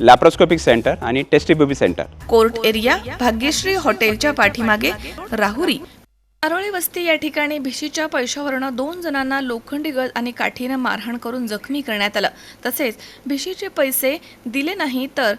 Laparoscopic centre आणि test tube baby centre court area Bhagyashree हॉटेलच्या पाठीमागे राहुरी. नारोळी वस्ती या ठिकाणी भिशीच्या पैशावरनं दोन जणांना लोखंडी गज आणि काठीनं मारहाण करून जखमी करण्यात आलं. तसेच भिशीचे पैसे दिले नाही तर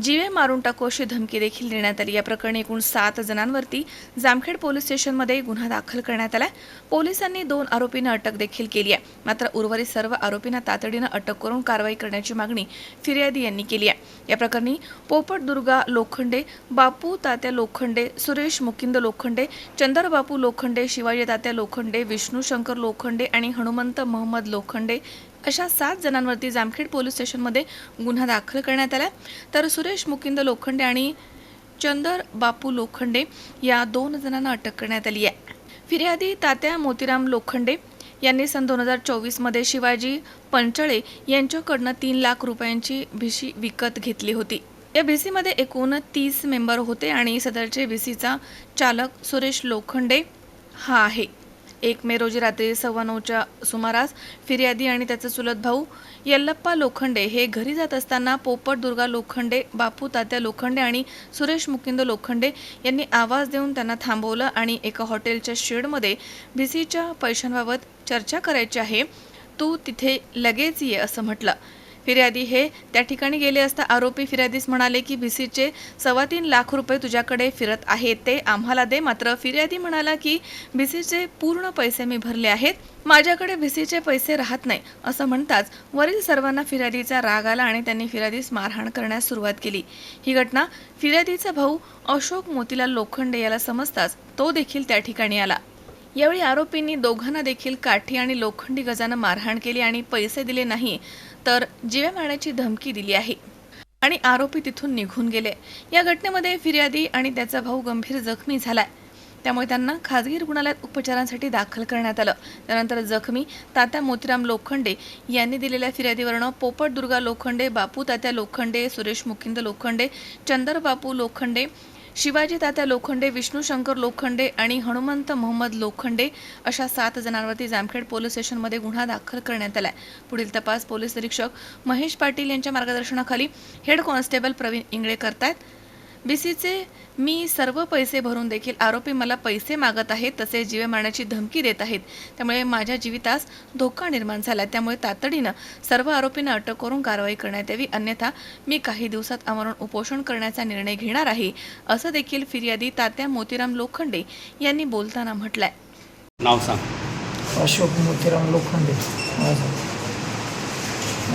जीवे मारून टाकू अशी धमकी देखील देण्यात आली. या प्रकरणी एकूण सात जणांवरती जामखेड पोलीस स्टेशनमध्ये गुन्हा दाखल करण्यात आला पोलिसांनी दोन आरोपींना अटक देखील केली आहे. मात्र उर्वरित सर्व आरोपींना तातडीनं अटक करून कारवाई करण्याची मागणी फिर्यादी यांनी केली आहे. या प्रकरणी पोपट दुर्गा लोखंडे बापू तात्या लोखंडे सुरेश मुकिंद लोखंडे चंदरबापू लोखंडे शिवाजी तात्या लोखंडे विष्णू शंकर लोखंडे आणि हनुमंत महम्मद लोखंडे अशा सात जणांवरती जामखेड पोलीस स्टेशनमध्ये गुन्हा दाखल करण्यात आला तर सुरेश मुकिंद लोखंडे आणि चंदर बापू लोखंडे या दोन जणांना अटक करण्यात आली आहे. फिर्यादी तात्या मोतीराम लोखंडे यांनी सन दोन हजार चोवीसमध्ये शिवाजी पंचळे यांच्याकडनं तीन लाख रुपयांची भिशी विकत घेतली होती. या भिसीमध्ये एकूण तीस मेंबर होते आणि सदरचे भिसीचा चालक सुरेश लोखंडे हा आहे. एक मे रोजी रात्री सव्वा नऊच्या सुमारास फिर्यादी आणि त्याचा चुलत भाऊ यल्लप्पा लोखंडे हे घरी जात असताना पोपट दुर्गा लोखंडे बापू तात्या लोखंडे आणि सुरेश मुकिंद लोखंडे यांनी आवाज देऊन त्यांना थांबवलं आणि एका हॉटेलच्या शेडमध्ये भिसीच्या पैशांबाबत चर्चा करायची आहे. तू तिथे लगेच ये असं म्हटलं. फिर्यादी हे त्या ठिकाणी गेले असता आरोपी फिर्यादीस म्हणाले की भिसीचे सव्वा तीन लाख रुपये तुझ्याकडे फिरत आहेत. ते आम्हाला दे. मात्र फिर्यादी म्हणाला की भिसीचे पूर्ण पैसे मी भरले आहेत. माझ्याकडे भिसीचे पैसे राहत नाही असं म्हणताच वरील सर्वांना फिर्यादीचा राग आला आणि त्यांनी फिर्यादीस मारहाण करण्यास सुरुवात केली. ही घटना फिर्यादीचा भाऊ अशोक मोतीलाल लोखंडे याला समजताच तो देखील त्या ठिकाणी आला. यावेळी आरोपींनी दोघांना देखील काठी आणि लोखंडी गजानं मारहाण केली आणि पैसे दिले नाही. तर जीवे मारण्याची धमकी दिली आहे. आणि आरोपी तिथून निघून गेले. या घटनेमध्ये फिर्यादी आणि त्याचा भाऊ गंभीर जखमी झालाय. त्यामुळे त्यांना खाजगी रुग्णालयात उपचारांसाठी दाखल करण्यात आलं. त्यानंतर जखमी तात्या मोतीराम लोखंडे यांनी दिलेल्या फिर्यादीवरनं पोपट दुर्गा लोखंडे बापू तात्या लोखंडे सुरेश मुकिंद लोखंडे चंदर बापू लोखंडे शिवाजी तात्या लोखंडे विष्णू शंकर लोखंडे आणि हनुमंत मोहम्मद लोखंडे अशा सात जणांवरती जामखेड पोलीस स्टेशनमध्ये गुन्हा दाखल करण्यात आलाय. पुढील तपास पोलीस निरीक्षक महेश पाटील यांच्या मार्गदर्शनाखाली हेड कॉन्स्टेबल प्रवीण इंगळे करतायत. बीसीचे मी सर्व पैसे भरून देखील आरोपी मला पैसे मागत आहेत तसे जीवे मारण्याची धमकी देत आहेत. त्यामुळे माझ्या जीवितास धोका निर्माण झाला त्यामुळे तातडीनं सर्व आरोपींना अटक करून कारवाई करण्यात यावी. अन्यथा मी काही दिवसात आमरण उपोषण करण्याचा निर्णय घेणार आहे असं देखील फिर्यादी तात्या मोतीराम लोखंडे यांनी बोलताना म्हटलंय. नाव सांग. अशोक मोतीराम लोखंडे.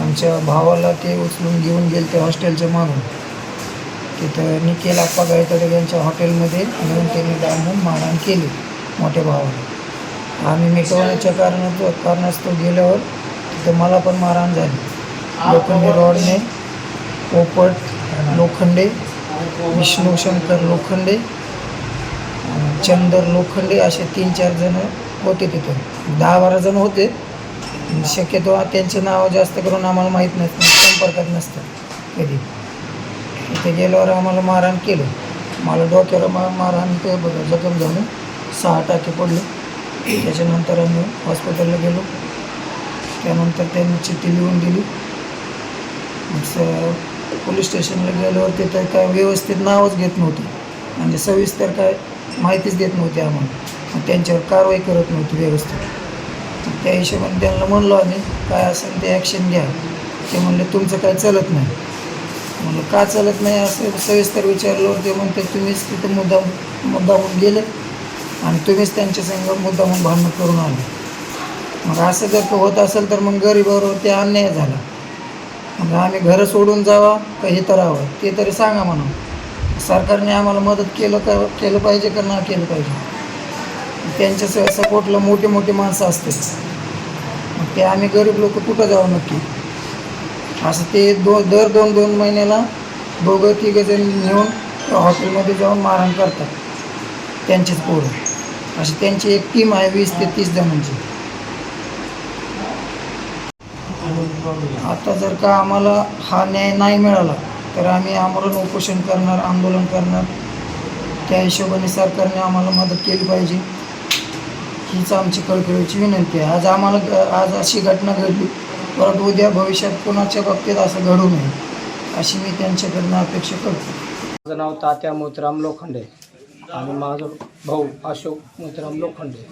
आमच्या भावाला ते उचलून घेऊन गेले ते हॉस्टेलच्या मागून. तिथं निकेल आप्पा गायतडे यांच्या हॉटेलमध्ये नेऊन त्यांनी डांबून मारहाण केली मोठ्या भावाला आम्ही मिटवण्याच्या कारणात कारणास्तव गेल्यावर तिथं मला पण मारहाण झाली. लोखंडे रॉडने पोपट लोखंडे विष्णू शंकर लोखंडे चंदर लोखंडे असे तीन चार जण होते तिथं. दहा बारा जण होते. शक्यतो त्यांचे नाव जास्त करून आम्हाला माहीत नसतं संपर्कात नसतं कधी. तिथे गेल्यावर आम्हाला मारहाण केलं. मला डोक्याला मा मारहाण ते बघा जखम झालं. सहा टाके पडले. त्याच्यानंतर आम्ही हॉस्पिटलला गेलो. त्यानंतर त्यांनी चिठ्ठी लिहून दिली. मग पोलीस स्टेशनला गेल्यावर तिथं काय व्यवस्थित नावच घेत नव्हते. म्हणजे सविस्तर काय माहितीच देत नव्हती आम्हाला. मग त्यांच्यावर कारवाई करत नव्हती व्यवस्थित. त्या हिशोबाने त्यांना म्हणलो आम्ही काय असेल ते ॲक्शन घ्या. ते म्हणले तुमचं काय चालत नाही. म्हणून का चालत नाही? असं सविस्तर विचारल्यावर ते म्हणते तुम्हीच तिथं मुद्दाम मुद्दामून गेले आणि तुम्हीच त्यांच्या संग मुद्दामून भांडण करून आले. मग असं जर का होत असेल तर मग गरीबावर ते अन्याय झाला. मग आम्ही घरं सोडून जावा का तर राहावं ते तरी सांगा म्हणा सरकारने आम्हाला मदत केलं का केलं पाहिजे का ना केलं पाहिजे? त्यांच्या सपोर्टला मोठे मोठे माणसं असते मग ते आम्ही गरीब लोक कुठं जाऊ नक्की? असं ते दो दर दोन दोन महिन्याला दोघं तिघंजण नेऊन हॉटेलमध्ये जाऊन मारहाण करतात. त्यांचेच पोरं. अशी त्यांची एक टीम आहे वीस ते तीस जणांची. आता जर का आम्हाला हा न्याय नाही मिळाला तर आम्ही आमरण उपोषण करणार आंदोलन करणार. त्या हिशोबाने सरकारने आम्हाला मदत केली पाहिजे. हीच आमची कळकळीची विनंती आहे. आज आम्हाला ग- आज अशी घटना घडली परत उद्या भविष्यात कोणाच्या बाबतीत असं घडू नये अशी मी त्यांच्याकडनं अपेक्षा करतो. माझं नाव तात्या मोतीराम लोखंडे आणि माझा भाऊ अशोक मोतीराम लोखंडे.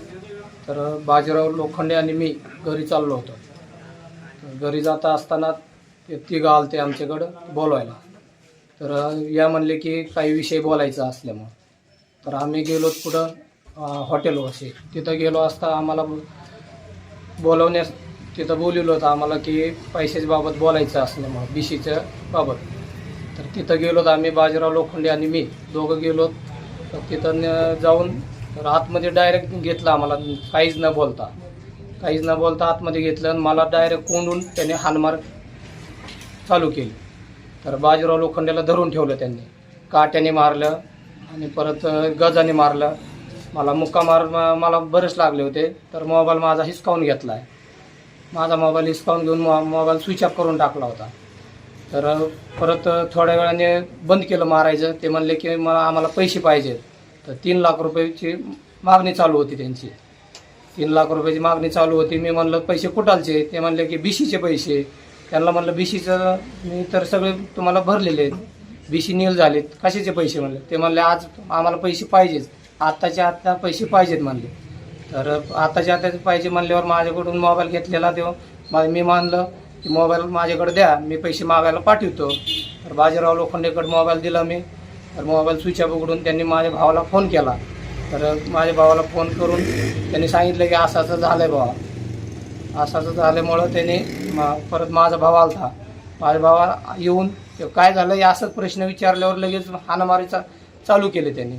तर बाजीराव लोखंडे आणि मी घरी चाललो होतो. तर घरी जाता असताना ते तिघं आलते आमच्याकडं बोलवायला. तर या म्हणले की काही विषय बोलायचा असल्यामुळं. तर आम्ही गेलो कुठं हॉटेलवरशी तिथं गेलो असता आम्हाला बोलवण्यास तिथं बोलवलं होतं आम्हाला की पैशाच्या बाबत बोलायचं असल्यामुळं बीसीच्या बाबत. तर तिथं गेलो होतो आम्ही बाजीराव लोखंडे आणि मी दोघं गेलो. तर तिथं न- जाऊन तर आतमध्ये डायरेक्ट घेतलं आम्हाला काहीच न बोलता. काहीच न बोलता आतमध्ये घेतलं आणि मला डायरेक्ट कोंडून त्याने हानमार चालू केली. तर बाजीराव लोखंड्याला धरून ठेवलं त्यांनी. काट्याने मारलं आणि परत गजाने मारलं. मला मुक्का मार मला बरेच लागले होते. तर मोबाईल माझा हिसकावून घेतला आहे माझा मोबाईल हिसकावून घेऊन मो मोबाईल स्विच ऑफ करून टाकला होता. तर परत थोड्या वेळाने बंद केलं मारायचं. ते म्हणले की मला आम्हाला पैसे पाहिजेत तर तीन लाख रुपयाची मागणी चालू होती त्यांची. तीन लाख रुपयाची मागणी चालू होती. मी म्हणलं पैसे कुठालचे? ते म्हणले की बीसीचे पैसे. त्यांना म्हणलं बीसीचं मी तर सगळे तुम्हाला भरलेले आहेत. बीसी नील झालेत. कशाचे पैसे? म्हणले. ते म्हणले आज आम्हाला पैसे पाहिजेच. आत्ताच्या आत्ता पैसे पाहिजेत. म्हणले. तर आताच्या आता पाहिजे म्हणल्यावर माझ्याकडून मोबाईल घेतलेला तेव्हा मा- मी मानलं की मोबाईल माझ्याकडे द्या. मी पैसे मागायला पाठवतो. तर बाजीराव लोखंडेकडे मोबाईल दिला मी. तर मोबाईल स्विच ऑफ उघडून त्यांनी माझ्या भावाला फोन केला. तर माझ्या भावाला फोन करून त्यांनी सांगितलं की असं असं झालं आहे बाबा असं असं झाल्यामुळं त्याने मा- परत माझा भाव आलता. माझ्या भावा येऊन ते काय झालं? हे असंच प्रश्न विचारल्यावर लगेच हाणामारीचा चालू केले त्यांनी.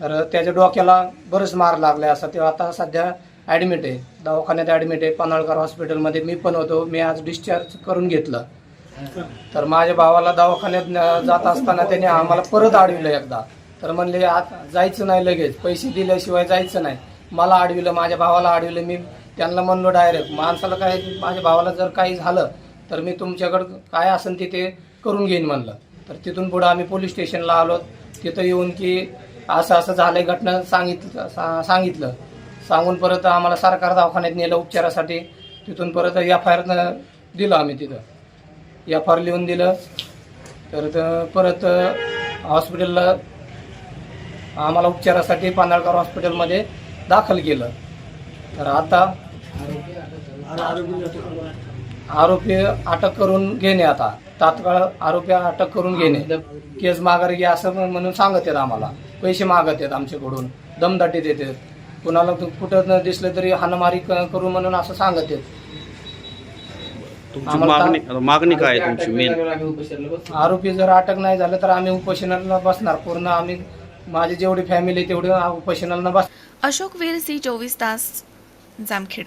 तर त्याच्या डोक्याला बरंच मार लागले असं. ते आता सध्या ॲडमिट आहे. दवाखान्यात ॲडमिट आहे. पन्हाळकर हॉस्पिटलमध्ये मी पण होतो. मी आज डिस्चार्ज करून घेतलं. तर माझ्या भावाला दवाखान्यात जात असताना त्याने आम्हाला परत अडविलं एकदा. तर म्हणले आता जायचं नाही लगेच. पैसे दिल्याशिवाय जायचं नाही. मला अडविलं माझ्या भावाला अडविलं. मी त्यांना म्हणलो डायरेक्ट माणसाला काय माझ्या भावाला जर काही झालं तर मी तुमच्याकडं काय असेल तिथे करून घेईन म्हणलं. तर तिथून पुढं आम्ही पोलीस स्टेशनला आलो. तिथं येऊन की असं असं झालंय घटना सांगितलं सा- सांगितलं. सांगून परत आम्हाला सरकार दवाखान्यात नेलं उपचारासाठी. तिथून परत एफ आय आरनं दिलं आम्ही तिथं. एफ आर लिहून दिलं. तर परत हॉस्पिटलला आम्हाला उपचारासाठी पांदळकर हॉस्पिटलमध्ये दाखल केलं. तर आता आरोपी अटक करून घेणे आता. तात्काळ आरोपी अटक करून घेणे. केस माघारी घ्या असं म्हणून सांगत आहेत आम्हाला. पैसे मागत आहेत आमच्याकडून. दमदाटी देतात. कुणाला तू कुठं न दिसलं तरी हाणामारी क- करू म्हणून असं सांगत आहेत मागणी काय तुमची मेन आरोपी जर अटक नाही झालं तर आम्ही उपोषणाला बसणार. पूर्ण आम्ही माझी जेवढी फॅमिली तेवढी उपोषणाला बस अशोक वीर सी चोवीस तास जामखेड.